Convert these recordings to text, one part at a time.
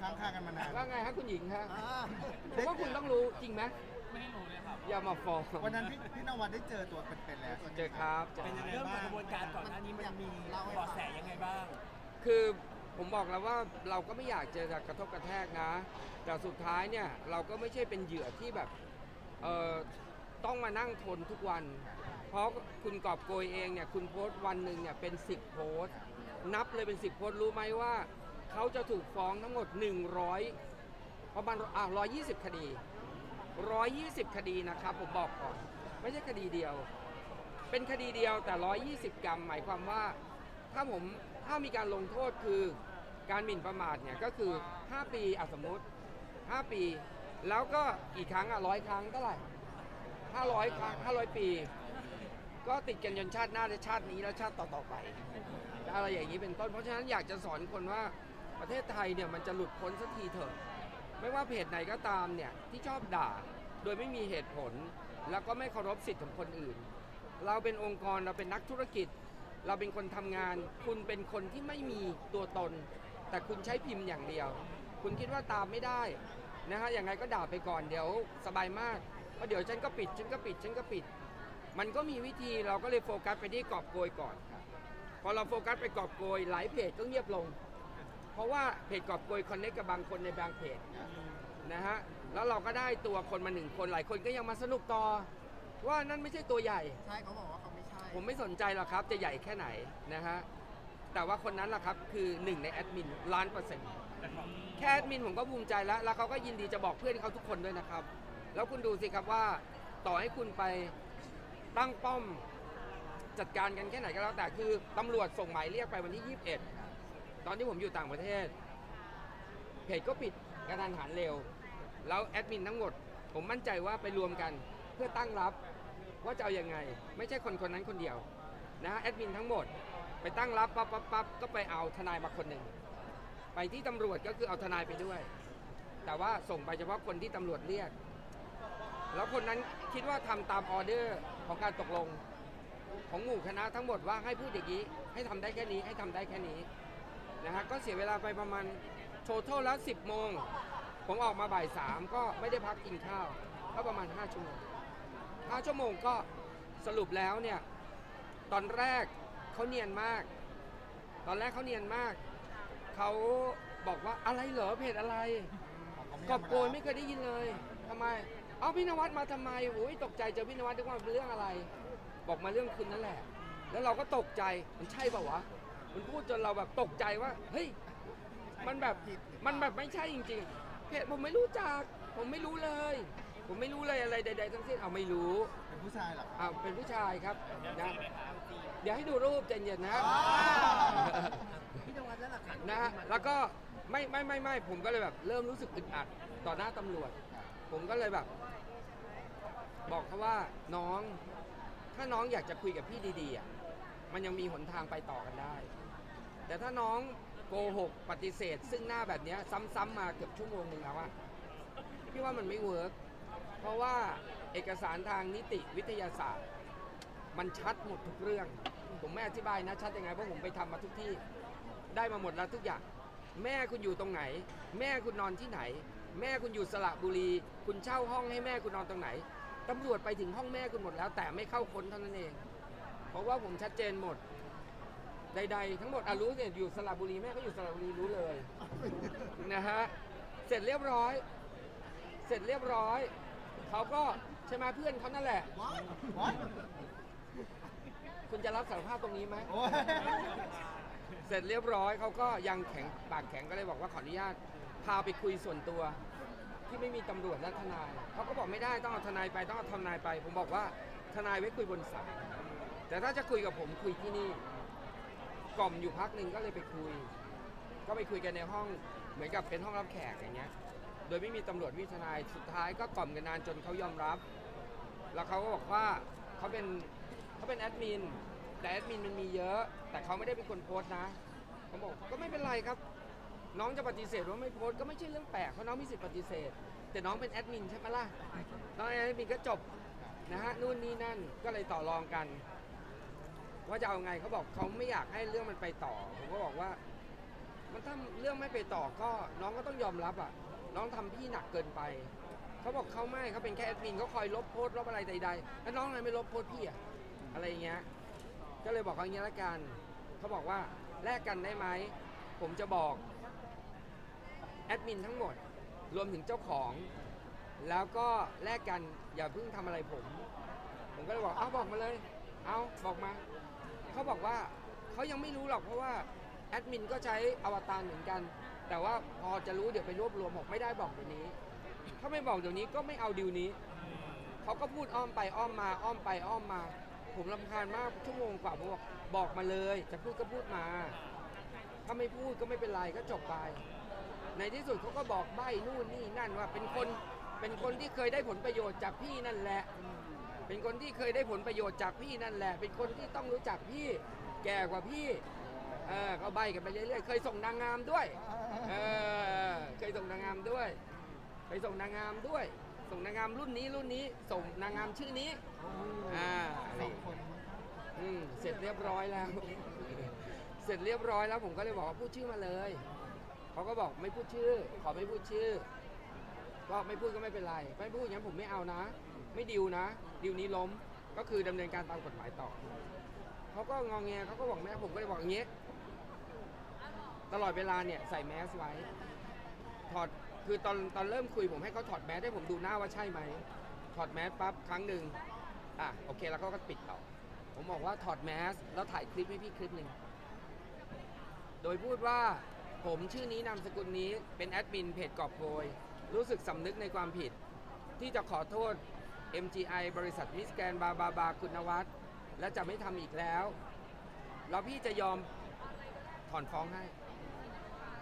ค้างคากันมานานว่าไงฮะคุณหญิงฮะอ่าผมว่าคุณต้องรู้จริงไหมไม่รู้เลยครับ อย่ามาฟ้องวันนั้นพี่พี่นวัดได้เจอตัวเป็นๆแล้วเจอครับเจอเป็นยังไงเริ่มจากกระบวนการก่อนหน้านี้มันมีเบาะแสยังไงบ้าง คือผมบอกแล้วว่าเราก็ไม่อยากจะกระทบกระแทกนะ แต่สุดท้ายเนี่ยเราก็ไม่ใช่เป็นเหยื่อที่แบบเอ่อต้องมานั่งทนทุกวัน เพราะคุณกอบโกยเองเนี่ยคุณโพสต์วันหนึ่งเนี่ยเป็น 10 โพสต์ นับเลยเป็น 10 โพสต์รู้ไหมว่า เขาจะถูกฟ้องทั้งหมด 100 ประมาณอะ120 คดี 120 คดีนะครับ ผมบอกก่อน ไม่ใช่คดีเดียว เป็นคดีเดียวแต่ 120 กรัมหมายความว่า ถ้าผมถ้ามีการลงโทษคือการหมิ่นประมาทเนี่ยก็คือ 5 ปีอะสมมติ 5 ปี แล้วก็กี่ครั้งอะร้อยครั้งเท่าไหร่500 ครั้ง 500 ปี ก็ติดกันจนชาติหน้าและชาตินี้และชาติต่อๆไปอะไรอย่างนี้เป็นต้น เพราะฉะนั้นอยากจะสอนคนว่า ประเทศไทยเนี่ยมันจะหลุดพ้นสักทีเถอะ ไม่ว่าเพจไหนก็ตามเนี่ยที่ชอบด่า โดยไม่มีเหตุผล แล้วก็ไม่เคารพสิทธิ์ของคนอื่น เราเป็นองค์กรเราเป็นนักธุรกิจ เราเป็นคนทำงาน คุณเป็นคนที่ไม่มีตัวตน แต่คุณใช้พิมพ์อย่างเดียว คุณคิดว่าตามไม่ได้นะฮะอย่างไรก็ด่าไปก่อนเดี๋ยวสบายมากเพราะเดี๋ยวฉันก็ปิดฉันก็ปิดฉันก็ปิด มันก็มีวิธีเราก็เลยโฟกัสไปที่กอบโกยก่อนพอเราโฟกัสไปกอบโกยหลายเพจก็เงียบลง เพราะว่าเพจกอบโกยคอนเนคกับบางคนในบางเพจนะฮะแล้วเราก็ได้ตัวคนมาหนึ่งคนหลายคนก็ยังมาสนุกต่อ ว่านั่นไม่ใช่ตัวใหญ่ ใช่เขาบอกว่าเขาไม่ใช่ ผมไม่สนใจหรอกครับจะใหญ่แค่ไหนนะฮะแต่ว่าคนนั้นล่ะครับคือหนึ่งในแอดมินล้านเปอร์เซ็นต์แค่แอดมินผมก็ภูมิใจแล้ว แล้วเขาก็ยินดีจะบอกเพื่อนเขาทุกคนด้วยนะครับ แล้วคุณดูสิครับว่าต่อให้คุณไปตั้งป้อมจัดการกันแค่ไหนก็แล้วแต่คือตำรวจส่งหมายเรียกไปวันที่ 21 ตอนที่ผมอยู่ต่างประเทศ เพจก็ปิดกระทันหันเร็ว แล้วแอดมินทั้งหมด ผมมั่นใจว่าไปรวมกันเพื่อตั้งรับว่าจะเอายังไง ไม่ใช่คนคนนั้นคนเดียวนะฮะแอดมินทั้งหมด ไปตั้งรับปั๊บปั๊บปั๊บก็ไปเอาทนายมาคนหนึ่งไปที่ตำรวจก็คือเอาทนายไปด้วย แต่ว่าส่งไปเฉพาะคนที่ตำรวจเรียก แล้วคนนั้นคิดว่าทำตามออเดอร์ของการตกลง ของหมู่คณะทั้งหมดว่าให้พูดอย่างนี้ให้ทำได้แค่นี้ให้ทำได้แค่นี้ นะฮะก็เสียเวลาไปประมาณโททแล้ว 10 โมง ผมออกมาบ่ายสามก็ไม่ได้พักกินข้าว ก็ประมาณ 5 ชั่วโมง 5 ชั่วโมงก็สรุปแล้วเนี่ย ตอนแรกเขาเนียนมาก ตอนแรกเขาเนียนมาก เขาบอกว่าอะไรเหรอเพจอะไร กอบโกยไม่เคยได้ยินเลยทำไม เอาพี่นวัดมาทำไมโอ้ยตกใจเจอพี่นวัดนึกว่าเป็นเรื่องอะไร บอกมาเรื่องคุณนั่นแหละ แล้วเราก็ตกใจมันใช่เปล่าวะ มันพูดจนเราแบบตกใจว่าเฮ้ยมันแบบมันแบบไม่ใช่จริงๆเพจผมไม่รู้จัก ผมไม่รู้เลย ผมไม่รู้เลยอะไรใด ๆ ทั้งสิ้นเอาไม่รู้เป็นผู้ชายเหรออ้าวเป็นผู้ชายครับนะเดี๋ยวให้ดูรูปใจเย็นนะพี่นวัดแล้วหลักฐานนะฮะแล้วก็ไม่ไม่ไม่ไม่ผมก็เลยแบบเริ่มรู้สึกอึดอัดต่อหน้าตำรวจ ผมก็เลยแบบ บอกเขาว่าน้อง ถ้าน้องอยากจะคุยกับพี่ดีๆอะมันยังมีหนทางไปต่อกันได้ แต่ถ้าน้องโกหกปฏิเสธ ซึ่งหน้าแบบเนี้ยซ้ำๆมาเกือบชั่วโมงหนึ่งแล้วอะพี่ว่ามันไม่เวิร์กเพราะว่าเอกสารทางนิติวิทยาศาสตร์ มันชัดหมดทุกเรื่อง ผมไม่อธิบายนะชัดยังไงเพราะผมไปทำมาทุกที่ได้มาหมดแล้วทุกอย่าง แม่คุณอยู่ตรงไหน แม่คุณนอนที่ไหน แม่คุณอยู่สระบุรี คุณเช่าห้องให้แม่คุณนอนตรงไหนตำรวจไปถึงห้องแม่คุณหมดแล้ว แต่ไม่เข้าค้นเท่านั้นเอง เพราะว่าผมชัดเจนหมด ใดๆทั้งหมดอะรู้เนี่ยอยู่สระบุรีแม่ก็อยู่สระบุรีรู้เลยนะฮะเสร็จเรียบร้อย เสร็จเรียบร้อยเขาก็ใช่ไหมเพื่อนเขานั่นแหละว้ายว้ายคุณจะรับสารภาพตรงนี้ไหมโอ้ยเสร็จเรียบร้อยเขาก็ยังแข็งปากแข็งก็เลยบอกว่าขออนุญาตพาไปคุยส่วนตัว ที่ไม่มีตำรวจและทนายเขาก็บอกไม่ได้ต้องเอาทนายไปต้องเอาทนายไป ผมบอกว่าทนายไว้คุยบนศาลแต่ถ้าจะคุยกับผมคุยที่นี่ กล่อมอยู่พักหนึ่งก็เลยไปคุย ก็ไปคุยกันในห้องเหมือนกับเป็นห้องรับแขกอย่างเงี้ย โดยไม่มีตำรวจวิทนายสุดท้ายก็กล่อมกันนานจนเขายอมรับ แล้วเขาก็บอกว่าเขาเป็นเขาเป็นแอดมินแต่แอดมินมันมีเยอะ แต่เขาไม่ได้เป็นคนโพสต์นะเขาบอกก็ไม่เป็นไรครับ น้องจะปฏิเสธว่าไม่โพสต์ก็ไม่ใช่เรื่องแปลกเพราะน้องมีสิทธิ์ปฏิเสธ แต่น้องเป็นแอดมินใช่ไหมล่ะน้องเป็นแอดมินก็จบนะฮะนู่นนี่นั่นก็เลยต่อรองกัน ว่าจะเอาไงเขาบอกเขาไม่อยากให้เรื่องมันไปต่อ ผมก็บอกว่า มันถ้าเรื่องไม่ไปต่อก็น้องก็ต้องยอมรับอะ น้องทำพี่หนักเกินไปเขาบอกเขาไม่เขาเป็นแค่แอดมินเขาคอยลบโพสต์ลบอะไรใดๆแล้วน้องทำไมไม่ลบโพสต์พี่อะอะไรเงี้ย ก็เลยบอกเขาอย่างนี้ละกันเขาบอกว่าแลกกันได้ไหมผมจะบอกแอดมินทั้งหมดรวมถึงเจ้าของ แล้วก็แลกกันอย่าเพิ่งทำอะไรผม ผมก็เลยบอกเอาบอกมาเลย เอาบอกมา เขาบอกว่าเขายังไม่รู้หรอกเพราะว่าแอดมินก็ใช้อวตารเหมือนกัน แต่ว่าพอจะรู้เดี๋ยวไปรวบรวมบอกไม่ได้บอกเดี๋ยวนี้ ถ้าไม่บอกเดี๋ยวนี้ก็ไม่เอาดิวนี้ เขาก็พูดอ้อมไปอ้อมมาอ้อมไปอ้อมมา ผมลำคาญมากชั่วโมงกว่าผมบอกบอกมาเลย จะพูดก็พูดมา ถ้าไม่พูดก็ไม่เป็นไรก็จบไป ในที่สุดเขาก็บอกใบ้นู่นนี่นั่นว่าเป็นคนเป็นคนที่เคยได้ผลประโยชน์จากพี่นั่นแหละ เป็นคนที่เคยได้ผลประโยชน์จากพี่นั่นแหละ เป็นคนที่ต้องรู้จักพี่แก่กว่าพี่เออก็ใบกันไปเรื่อยๆ เคยส่งนางงามด้วยเออเคยส่งนางงามด้วยไปส่งนางงามด้วย ส่งนางงามรุ่นนี้รุ่นนี้ ส่งนางงามชื่อนี้อ่าสองคนอืมเสร็จเรียบร้อยแล้ว เสร็จเรียบร้อยแล้วผมก็เลยบอกว่าพูดชื่อมาเลยเขาก็บอกไม่พูดชื่อ ขอไม่พูดชื่อ ก็ไม่พูดก็ไม่เป็นไร ไม่พูดอย่างนั้นผมไม่เอานะ ไม่ดิวนะดิวนี้ล้มก็คือดำเนินการตามกฎหมายต่อเขาก็งองแงเขาก็บอกแม่ผมก็เลยบอกอย่างนี้ตลอดเวลาเนี่ยใส่แมสไว้ถอดคือตอนตอนเริ่มคุยผมให้เขาถอดแมสให้ผมดูหน้าว่าใช่ไหมถอดแมสปั๊บครั้งหนึ่งอะโอเคแล้วเขาก็ปิดต่อ ผมบอกว่าถอดแมสแล้วถ่ายคลิปให้พี่คลิปหนึ่งโดยพูดว่าผมชื่อนี้นามสกุลนี้เป็นแอดมินเพจกอบโกยรู้สึกสำนึกในความผิด ที่จะขอโทษ MGI บริษัทมิสแกนบาบาบาคุณวัฒน์และจะไม่ทำอีกแล้ว แล้วพี่จะยอมถอนฟ้องให้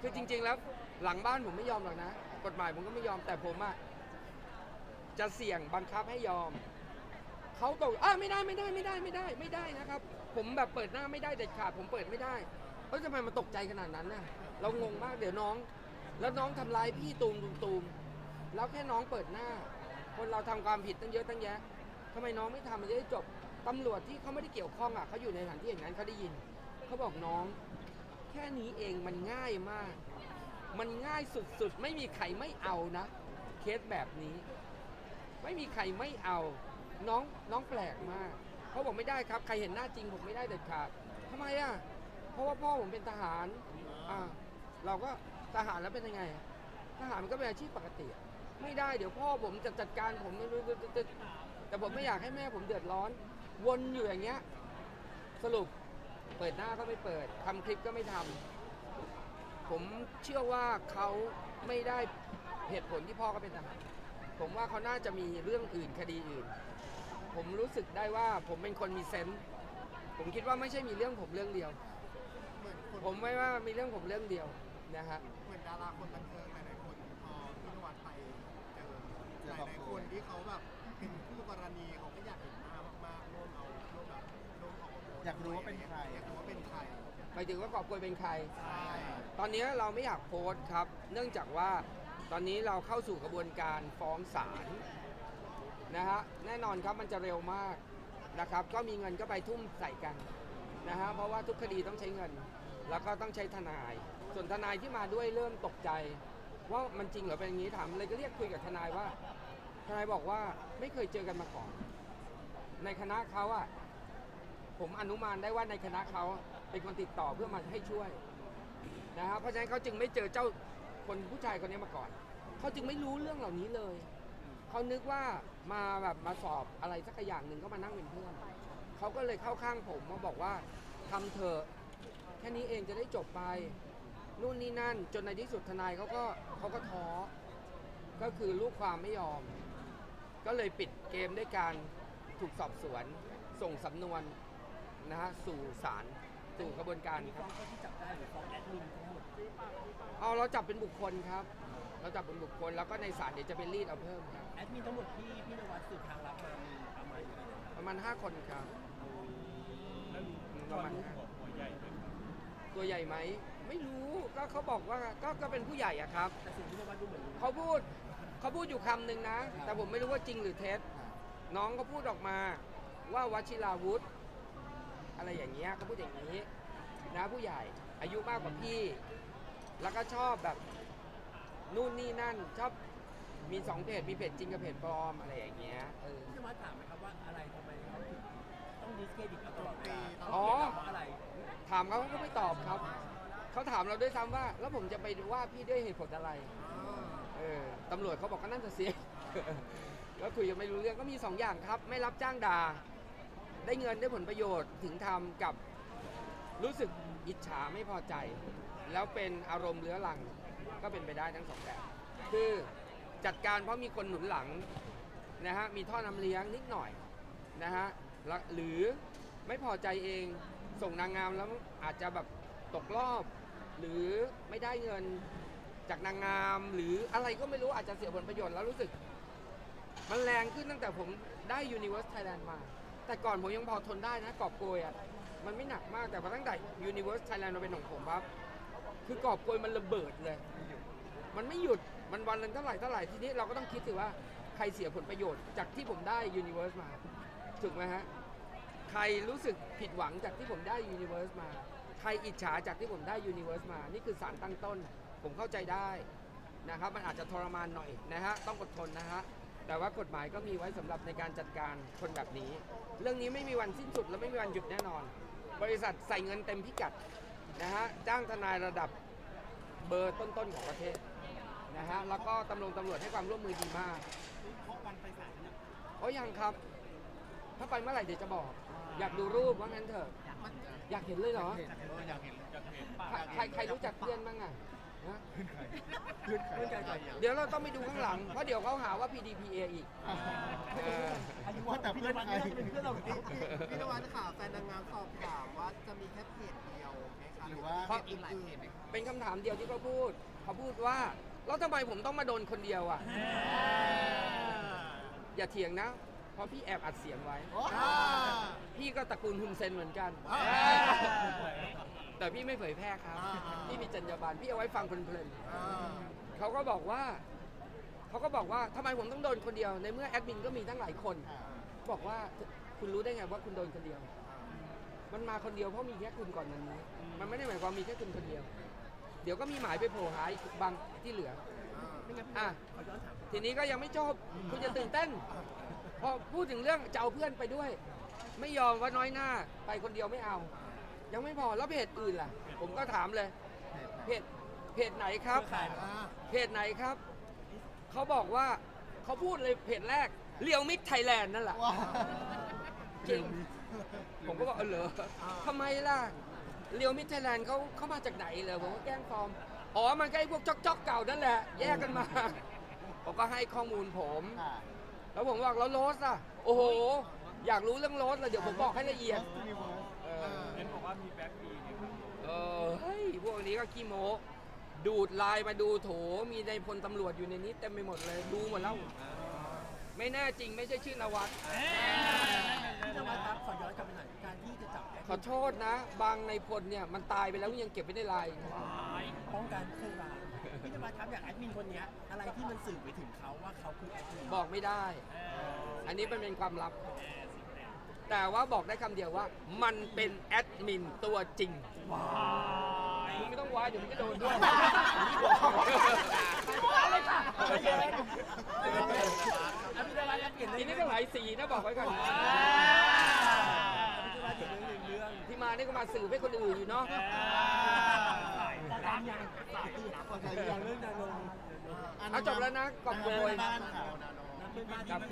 คือจริง ๆ แล้วหลังบ้านผมไม่ยอมหรอกนะ กฎหมายผมก็ไม่ยอมแต่ผมอะจะเสี่ยงบังคับให้ยอม เขาบอกอ่าไม่ได้ไม่ได้ไม่ได้ไม่ได้ไม่ได้นะครับ ผมแบบเปิดหน้าไม่ได้เด็ดขาดผมเปิดไม่ได้เฮ้ยทำไมมันตกใจขนาดนั้นน่ะ เรางงมากเดี๋ยวน้อง แล้วน้องทำร้ายพี่ตูมตูมตูมแล้วแค่น้องเปิดหน้า คนเราทำความผิดตั้งเยอะตั้งแยะทำไมน้องไม่ทำมันจะได้จบตำรวจที่เขาไม่ได้เกี่ยวข้องอะเขาอยู่ในสถานที่อย่างนั้นเขาได้ยินเขาบอกน้อง แค่นี้เองมันง่ายมาก มันง่ายสุดๆ ไม่มีใครไม่เอานะ เคสแบบนี้ ไม่มีใครไม่เอา น้องน้องแปลกมากเขาบอกไม่ได้ครับ ใครเห็นหน้าจริงผมไม่ได้เด็ดขาดทำไมอะเพราะว่าพ่อผมเป็นทหารอ่าเราก็ทหารแล้วเป็นยังไง ทหารมันก็เป็นอาชีพปกติอะ ไม่ได้เดี๋ยวพ่อผมจะจัดการผมไม่รู้แต่ผมไม่อยากให้แม่ผมเดือดร้อน วนอยู่อย่างเงี้ย สรุปเปิดหน้าก็ไม่เปิดทำคลิปก็ไม่ทำผมเชื่อว่าเขาไม่ได้เหตุผลที่พ่อก็เป็นทหารผมว่าเขาน่าจะมีเรื่องอื่นคดีอื่น ผมรู้สึกได้ว่าผมเป็นคนมีเซนส์ผมคิดว่าไม่ใช่มีเรื่องผมเรื่องเดียว เหมือนคนผมไม่ว่ามีเรื่องผมเรื่องเดียวนะฮะ เหมือนดาราคนบันเทิงหลายๆคนพอพี่นวัดไปเจอห ลายๆคนที่เขาแบบเป็นคู่กรณีเขาก็อยากเห็นหน้ามากๆร่วมเอาร่วมแบบร่วมออกมอยากรู้ว่าเป็นใคร อยากรู้ว่าเป็นใครไปถึงว่ากอบกวยเป็นใคร ใช่ตอนนี้เราไม่อยากโพสต์ครับ เนื่องจากว่าตอนนี้เราเข้าสู่กระบวนการฟ้องศาลนะฮะแน่นอนครับมันจะเร็วมากนะครับ ก็มีเงินก็ไปทุ่มใส่กันนะฮะเพราะว่าทุกคดีต้องใช้เงิน แล้วก็ต้องใช้ทนาย ส่วนทนายที่มาด้วยเริ่มตกใจ ว่ามันจริงเหรือเป็นอย่างนี้ถามเลยก็เรียกคุยกับทนายว่า ทนายบอกว่าไม่เคยเจอกันมาก่อน ในคณะเขาอะผมอนุมานได้ว่าในคณะเขาเป็นคนติดต่อเพื่อมาให้ช่วยนะครับเพราะฉะนั้นเขาจึงไม่เจอเจ้าคนผู้ชายคนนี้มาก่อน เขาจึงไม่รู้เรื่องเหล่านี้เลย เขานึกว่ามาแบบมาสอบอะไรสักอย่างหนึ่งก็มานั่งเป็นเพื่อนเขาก็เลยเข้าข้างผมมาบอกว่าทำเถอะแค่นี้เองจะได้จบไปนู่นนี่นั่น จนในที่สุดทนายเขาก็เขาก็ท้อก็คือลูกความไม่ยอม ก็เลยปิดเกมด้วยการถูกสอบสวน ส่งสำนวนนะฮะสู่ศาลสู่กระบวนการมีคฟ้รัอบงคนที่จับได้หรือฟ้องแอดมินทั้งหมดเอาเราจับเป็นบุคคลครับ เราจับเป็นบุคคลแล้วก็ในศาลเดี๋ยวจะเป็นรีดเอาเพิ่มครับ แอดมินทั้งหมดที่พี่นวัดสืบทางลับมามีประมาณกี่คนประมาณ 5 คนครับ แล้วรู้อืมพปอระมาณรู้ห้าหัวหัวใหญ่ไหมครับตัวใหญ่ไหม ไม่รู้ก็เขาบอกว่าก็ก็เป็นผู้ใหญ่อะครับ แต่สิ่งที่นวัดดูเหมือนรู้เขาพูด เขาพูดอยู่คำหนึ่งนะ แต่ผมไม่รู้ว่าจริงหรือเท็จน้องก็พูดออกมาว่าวชิราวุธ อะไรอย่างเงี้ยเขาพูดอย่างนี้ นะผู้ใหญ่อายุมากกว่าพี่ แล้วก็ชอบแบบนู่นนี่นั่น ชอบมีสองเพจมีเพจจริงกับเพจปลอมอะไรอย่างเงี้ยเออ พี่นวัดถามไหมครับว่าอะไรทำไมเขาถึงต้องดิสเครดิตเราตลอดเวลาอ๋อเพราะอะไรถามเขาเขาก็ไม่ตอบครับ เขาถามเราด้วยซ้ำว่า แล้วผมจะไปว่าพี่ด้วยเหตุผลอะไร เออตำรวจเขาบอกก็นั่นจะเสียแล้วคุยกันไม่รู้เรื่องก็มีสองอย่างครับ ไม่รับจ้างด่า ได้เงินได้ผลประโยชน์ถึงทำกับรู้สึกอิจฉาไม่พอใจ แล้วเป็นอารมณ์เรื้อรังก็เป็นไปได้ทั้งสองแบบคือจัดการเพราะมีคนหนุนหลังนะฮะมีท่อนำเลี้ยงนิดหน่อยนะฮะหรือไม่พอใจเองส่งนางงามแล้วอาจจะแบบตกรอบ หรือไม่ได้เงิน จากนางงาม หรืออะไรก็ไม่รู้อาจจะเสียผลประโยชน์แล้วรู้สึก มันแรงขึ้นตั้งแต่ผมได้ Universe Thailand มา แต่ก่อนผมยังพอทนได้นะกอบโกยอะมันไม่หนักมากแต่พอตั้งแต่ Universe Thailand มาเป็นของผมปั๊บคือกอบโกยมันระเบิดเลย มันไม่หยุดมันวันละเท่าไหร่เท่าไหร่ทีนี้เราก็ต้องคิดถึงว่าใครเสียผลประโยชน์จากที่ผมได้ Universe มาถูกไหมฮะใครรู้สึกผิดหวังจากที่ผมได้ Universe มา ใครอิจฉาจากที่ผมได้ Universe มา นี่คือสารตั้งต้น ผมเข้าใจได้นะครับมันอาจจะทรมานหน่อยนะฮะต้องอดทนนะฮะแต่ว่ากฎหมายก็มีไว้สำหรับในการจัดการคนแบบนี้ เรื่องนี้ไม่มีวันสิ้นสุดและไม่มีวันหยุดแน่นอน บริษัทใส่เงินเต็มพิกัดนะฮะจ้างทนายระดับเบอร์ต้นๆของประเทศนะฮะแล้วก็ตำรวจตำรวจให้ความร่วมมือดีมากเพราะวันไปศาลเนี่ยโอ้ยังครับ ถ้าไปเมื่อไหร่เดี๋ยวจะบอก อยากดูรูปว่างั้นเถอะอยากเห็นเลยเหรออยากเห็นอยากเห็นใครใครใครรู้จักเพื่อนบ้างอะ ฮะเพื่อนใครเพื่อนใครเดี๋ยวเราต้องไปดูข้างหลัง เพราะเดี๋ยวเขาหาว่า PDPA อีกเอออายุว่าแต่พี่นวัดนี่เป็นเพื่อนเราหรือเปล่าพี่นวัดค่ะแฟนนางงามสอบถามว่าจะมีแค่เพจเดียวไหมคะหรือว่าเพราะอีกหลายเพจไหมคะเป็นคำถามเดียวที่เขาพูดเขาพูดว่าแล้วทำไมผมต้องมาโดนคนเดียวอะ อย่าเถียงนะ เพราะพี่แอบอัดเสียงไว้อ่าพี่ก็ตระกูลฮุนเซนเหมือนกันอ่า แต่พี่ไม่เผยแพร่ครับอ่า พี่มีจรรยาบรรณพี่เอาไว้ฟังเพลินอ่าๆเขาก็บอกว่าเขาก็บอกว่าทำไมผมต้องโดนคนเดียว ในเมื่อแอดมินก็มีตั้งหลายคนบอกว่าคุณรู้ได้ไงว่าคุณโดนคนเดียว มันมาคนเดียวเพราะมีแค่คุณก่อนนั้นนี้ มันไม่ได้หมายความมีแค่คุณคนเดียว เดี๋ยวก็มีหมายไปโผล่หาอีกบางที่เหลือไม่งั้นอะขอย้อนถามทีนี้ก็ยังไม่จบคุณจะตื่นเต้น พอพูดถึงเรื่องจะเอาเพื่อนไปด้วย ไม่ยอมว่าน้อยหน้าไปคนเดียวไม่เอา ยังไม่พอแล้วเพจอื่นล่ะ ผมก็ถามเลย เพจเพจไหนครับอ่าเพจไหนครับ เขาบอกว่าเขาพูดเลยเพจแรกเลียวมิกไทยแลนด์นั่นแหละว้าจริง ผมก็บอกเออเหรอทำไมล่ะเลียวมิกไทยแลนด์เขาเขามาจากไหนเหรอผมก็แกล้งฟอร์มอ๋อมันก็ไอ้พวกจอกจอกๆเก่านั่นแหละ แยกกันมา ผมก็ให้ข้อมูลผมค่ะแล้วผมบอกแล้วโรสล่ะ โอ้โห อยากรู้เรื่องโรสเลยเดี๋ยวผมบอกให้ละเอียด เออเห็นบอกว่ามีแบ็คบีเออเฮ้ยพวกนี้ก็ขี้โม้ดูดไลน์มาดูโถมีในพลตำรวจอยู่ในนี้เต็มไปหมดเลยดูหมดแล้ว ไม่แน่จริงไม่ใช่ชื่อนวัดพี่นวัดครับขอย้อนกลับไปหน่อยการที่จะจับแอดขอโทษนะ บางในพลเนี่ยมันตายไปแล้วยังเก็บไว้ในไลน์ป้องกันเครื่องรางพี่นวัดครับอย่างแอดมินคนเนี้ยอะไรที่มันสื่อไปถึงเขาว่าเขาคือแอดมินบอกไม่ได้ อันนี้มันเป็นความลับ แต่ว่าบอกได้คำเดียวว่า มันเป็นแอดมินตัวจริงมึงไม่ต้องวายเดี๋ยวมึงก็โดนด้วยอะไรค่ะไม่เยอะพี่นวัดแอดเปลี่ยนทีเรื่นี้องก็หลายสีนะบอกไว้ก่อนพี่นวัดเปลี่ยนเรื่องเรื่องที่มานี่ก็มาสื่อให้คนอื่นอยู่เนาะตามอย่างอย่างเรื่องนาโนเอาจบแล้วนะกอบโกยบ้านข่าวนาโนน้ำเป็นบ้านครัที่บ